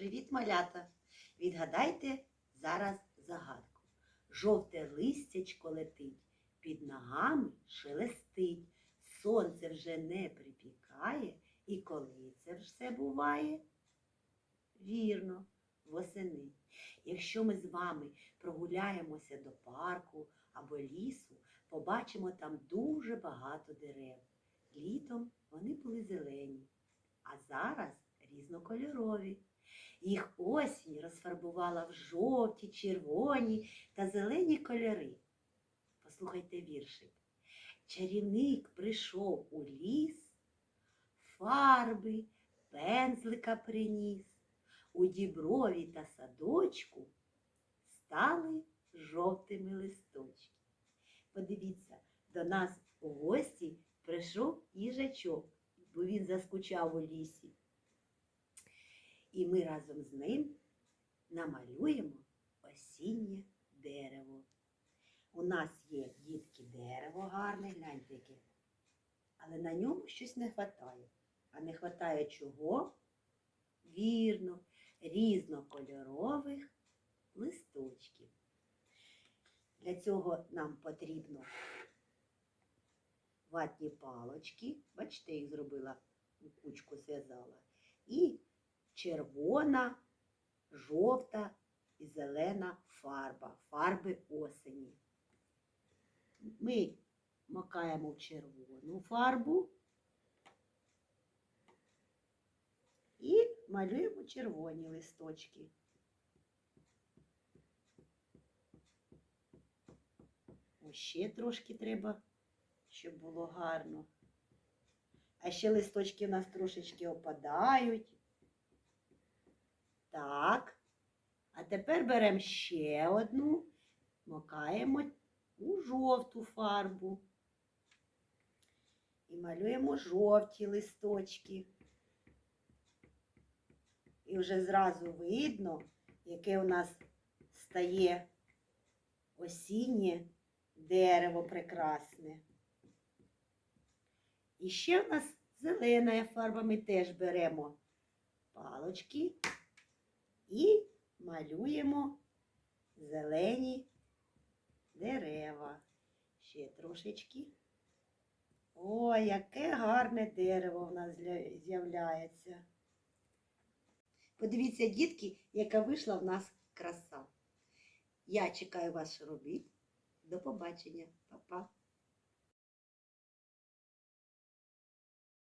Привіт, малята! Відгадайте зараз загадку. Жовте листячко летить, під ногами шелестить. Сонце вже не припікає, і коли це все буває? Вірно, восени. Якщо ми з вами прогуляємося до парку або лісу, побачимо там дуже багато дерев. Літом вони були зелені, а зараз різнокольорові. Їх осінь розфарбувала в жовті, червоні та зелені кольори. Послухайте віршик. Чарівник прийшов у ліс, фарби, пензлика приніс. У діброві та садочку стали жовтими листочки. Подивіться, до нас у гості прийшов їжачок, бо він заскучав у лісі. І ми разом з ним намалюємо осіннє дерево. У нас є дітки дерево гарне, гляньте яке. Але на ньому щось не вистачає. А не вистачає чого? Вірно, різнокольорових листочків. Для цього нам потрібно ватні палочки, бачите, їх зробила кучку зв'язала, і червона, жовта і зелена фарба, фарби осені. Ми макаємо в червону фарбу і малюємо червоні листочки. Ось ще трошки треба, щоб було гарно. А ще листочки у нас трошечки опадають. Так. А тепер беремо ще одну, макаємо у жовту фарбу. І малюємо жовті листочки. І вже зразу видно, яке у нас стає осіннє дерево прекрасне. І ще в нас зелена фарба. Ми теж беремо палочки і малюємо зелені дерева. Ще трошечки. О, яке гарне дерево в нас з'являється. Подивіться, дітки, яка вийшла в нас краса. Я чекаю вас робіт. До побачення. Па-па.